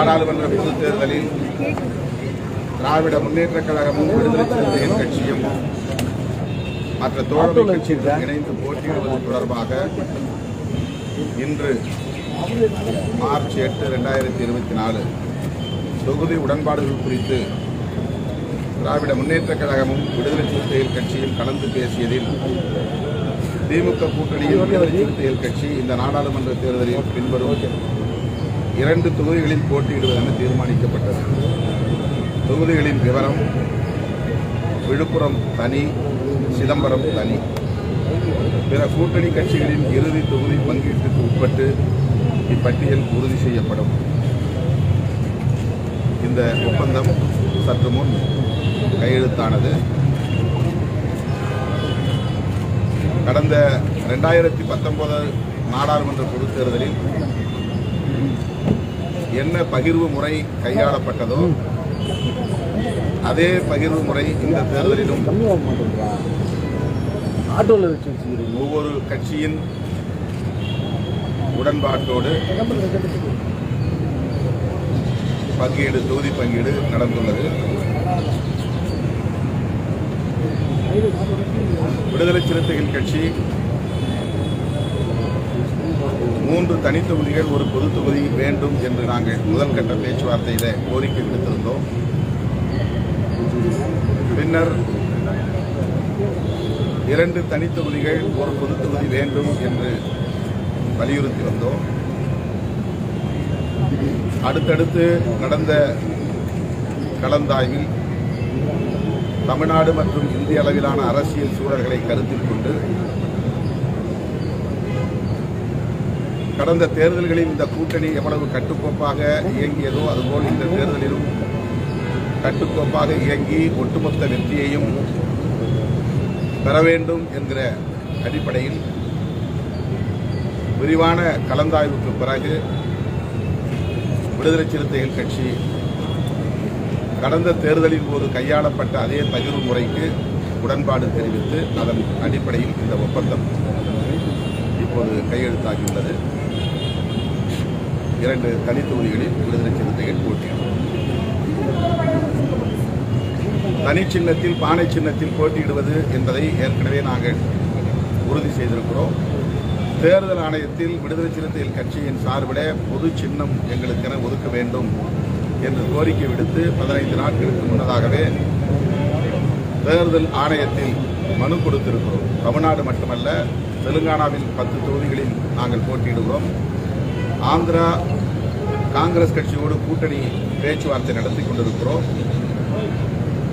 நாடாளுமன்ற பொதுத் தேர்தலில் திராவிட முன்னேற்றக் கழகமும் விடுதலை சிறுத்தைகள் கட்சியும் மற்ற தோழமை கட்சிகளுடன் இணைந்து போட்டியிடுவது தொடர்பாக இன்று மார்ச் எட்டு ரெண்டாயிரத்தி இருபத்தி நாலு தொகுதி உடன்பாடுகள் குறித்து திராவிட முன்னேற்றக் கழகமும் விடுதலை சிறுத்தைகள் கட்சியும் கலந்து பேசியதில் திமுக கூட்டணியில் விடுதலை சிறுத்தைகள் கட்சி இந்த நாடாளுமன்ற தேர்தலில் பின்வரும் இரண்டு தொகுதிகளில் போட்டியிடுவதென தீர்மானிக்கப்பட்டது. தொகுதிகளின் விவரம் விழுப்புரம் தனி சிதம்பரம் தனி. பிற கூட்டணி கட்சிகளின் இறுதி தொகுதி பங்கீட்டுக்கு உட்பட்டு இப்பட்டியல் உறுதி செய்யப்படும். இந்த ஒப்பந்தம் சற்று முன் கையெழுத்தானது. கடந்த ரெண்டாயிரத்தி பத்தொன்பது நாடாளுமன்ற பொதுத் தேர்தலில் என்ன பகிர்வு முறை கையாளப்பட்டதோ அதே பகிர்வு முறை இந்த தேர்தலிலும் ஒவ்வொரு கட்சியின் உடன்பாட்டோடு பங்கீடு தொகுதி பங்கீடு நடந்துள்ளது. விடுதலை சிறுத்தைகள் கட்சி மூன்று தனித்தொகுதிகள் ஒரு பொது தொகுதி வேண்டும் என்று நாங்கள் முதல்கட்ட பேச்சுவார்த்தையில் கோரிக்கை விடுத்திருந்தோம். பின்னர் இரண்டு தனித்தொகுதிகள் ஒரு பொது தொகுதி வேண்டும் என்று வலியுறுத்தி வந்தோம் அடுத்தடுத்து நடந்த கலந்தாய்வில் தமிழ்நாடு மற்றும் இந்திய அளவிலான அரசியல் சூழல்களை கருத்தில் கொண்டு கடந்த தேர்தல்களில் இந்த கூட்டணி எவ்வளவு கட்டுக்கோப்பாக இயங்கியதோ அதுபோல் இந்த தேர்தலிலும் கட்டுக்கோப்பாக இயங்கி ஒட்டுமொத்த வெற்றியையும் பெற வேண்டும் என்கிற அடிப்படையில் விரிவான கலந்தாய்வுக்கு பிறகு விடுதலை சிறுத்தைகள் கட்சி கடந்த தேர்தலின் போது கையாளப்பட்ட அதே பகிர்வு முறைக்கு உடன்பாடு தெரிவித்து அதன் அடிப்படையில் இந்த ஒப்பந்தம் இப்போது கையெழுத்தாகியுள்ளது. இரண்டு தனித்தொகுதிகளில் விடுதலை சிறுத்தைகள் போட்டியிடும் தனி சின்னத்தில் பானை சின்னத்தில் போட்டியிடுவது என்பதை ஏற்கனவே நாங்கள் உறுதி செய்திருக்கிறோம். தேர்தல் ஆணையத்தில் விடுதலை சிறுத்தைகள் கட்சியின் சார்பிட பொது சின்னம் எங்களுக்கென ஒதுக்க வேண்டும் என்று கோரிக்கை விடுத்து பதினைந்து நாட்களுக்கு முன்னதாகவே தேர்தல் ஆணையத்தில் மனு கொடுத்திருக்கிறோம். தமிழ்நாடு மட்டுமல்ல தெலுங்கானாவில் பத்து தொகுதிகளில் நாங்கள் போட்டியிடுகிறோம். ஆந்திரா காங்கிரஸ் கட்சியோடு கூட்டணி பேச்சுவார்த்தை நடத்தி கொண்டிருக்கிறோம்.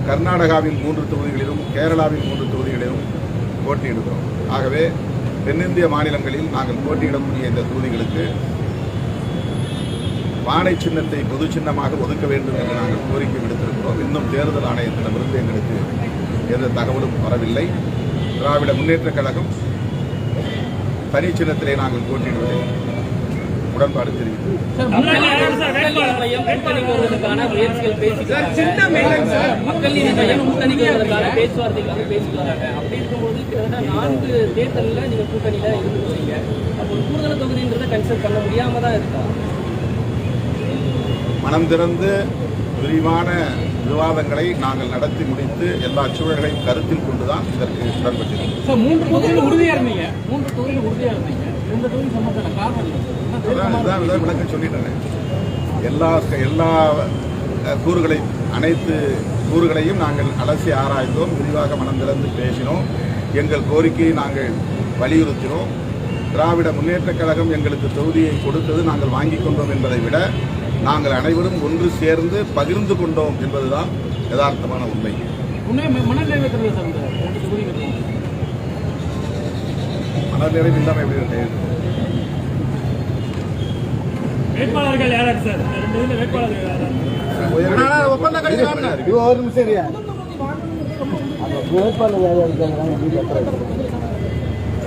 கர்நாடகாவில் மூன்று தொகுதிகளிலும் கேரளாவில் மூன்று தொகுதிகளிலும் போட்டியிடுகிறோம். ஆகவே தென்னிந்திய மாநிலங்களில் நாங்கள் போட்டியிடக்கூடிய இந்த தொகுதிகளுக்கு பானை சின்னத்தை பொது சின்னமாக ஒதுக்க வேண்டும் என்று நாங்கள் கோரிக்கை விடுத்திருக்கிறோம். இன்னும் தேர்தல் ஆணையத்திடமிருந்து எங்களுக்கு எந்த தகவலும் வரவில்லை. திராவிட முன்னேற்றக் கழகம் தனி சின்னத்திலே நாங்கள் போட்டியிடுவதில் உடன்பாடு இருக்கா மனம் திறந்து விரிவான விவாதங்களை நாங்கள் நடத்தி முடித்து எல்லா சூழல்களையும் கருத்தில் கொண்டுதான் இதற்கு உடன்பட்டிருக்கிறோம் மூன்று தொகுதியில் உறுதியா இருந்தீங்க. மூன்று தொகுதியில் உறுதியா இருந்தீங்க. தொகுதி சம்பந்தமான காரணம் விளக்கம் சொல்லிட்டேன். எல்லா எல்லா கூறுகளை அனைத்து கூறுகளையும் நாங்கள் அலசி ஆராய்ந்தோம். விரிவாக மனம் திறந்து பேசினோம். எங்கள் கோரிக்கையை நாங்கள் வலியுறுத்தினோம். திராவிட முன்னேற்றக் கழகம் எங்களுக்கு தொகுதியை கொடுத்தது நாங்கள் வாங்கிக் கொண்டோம் என்பதை விட நாங்கள் அனைவரும் ஒன்று சேர்ந்து பகிர்ந்து கொண்டோம் என்பதுதான் யதார்த்தமான உண்மை. மனநிறைவு இல்லாமல் எப்படி இருக்கு? வேட்பாளர்கள் யாராரு சார்? வேட்பாளர்கள் ஒரு நிமிஷம் அப்புறம்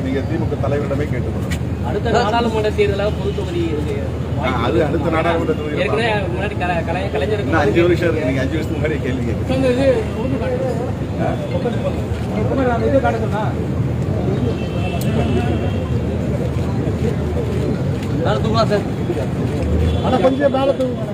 நீங்க திமுக தலைவரிடமே கேட்டுக்கணும் அடுத்த நாடாளுமன்ற தேர்தலாக பொது தொகுதி இருக்கு. அது அடுத்த நாடாளுமன்ற தொகுதி அஞ்சு வருஷம் இருக்கு. அஞ்சு வருஷத்துக்கு முன்னாடி கேள்வி கேட்குறேன் கொஞ்சம் மேல தூங்க